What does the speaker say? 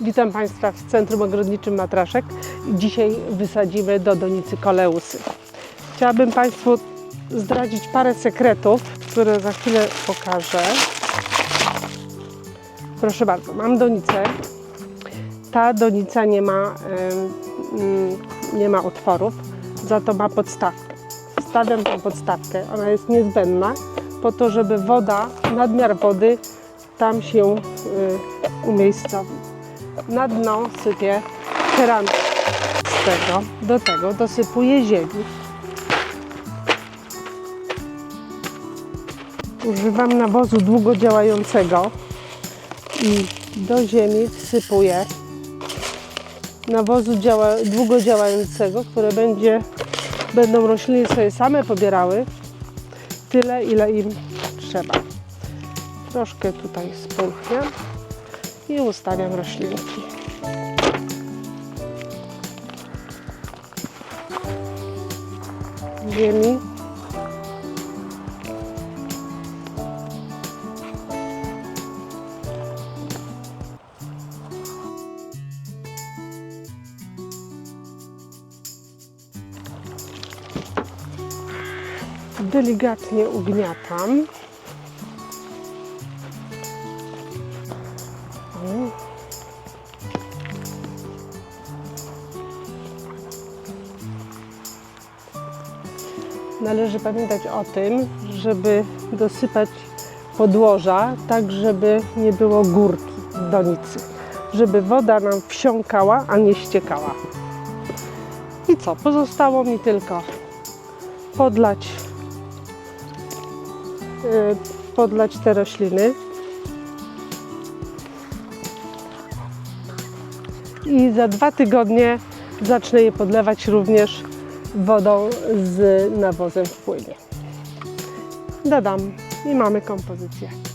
Witam Państwa w Centrum Ogrodniczym Matraszek. Dzisiaj wysadzimy do donicy koleusy. Chciałabym Państwu zdradzić parę sekretów, które za chwilę pokażę. Proszę bardzo, mam donicę. Ta donica nie ma, mm, nie ma otworów, za to ma podstawkę. Wstawiam tą podstawkę, ona jest niezbędna po to, żeby woda, nadmiar wody tam się y, umiejscowił. Na dno sypię keramikę z tego, do tego dosypuję ziemi. Używam nawozu długodziałającego i do ziemi wsypuję nawozu działa, długodziałającego, które będzie, będą rośliny sobie same pobierały tyle, ile im trzeba. Troszkę tutaj spulchniam i ustawiam roślinki. Ziemi. Delikatnie ugniatam. Należy pamiętać o tym, żeby dosypać podłoża, tak żeby nie było górki w donicy, żeby woda nam wsiąkała, a nie ściekała. I co? Pozostało mi tylko podlać, podlać te rośliny. I za dwa tygodnie zacznę je podlewać również wodą z nawozem w płynie. Dodam i mamy kompozycję.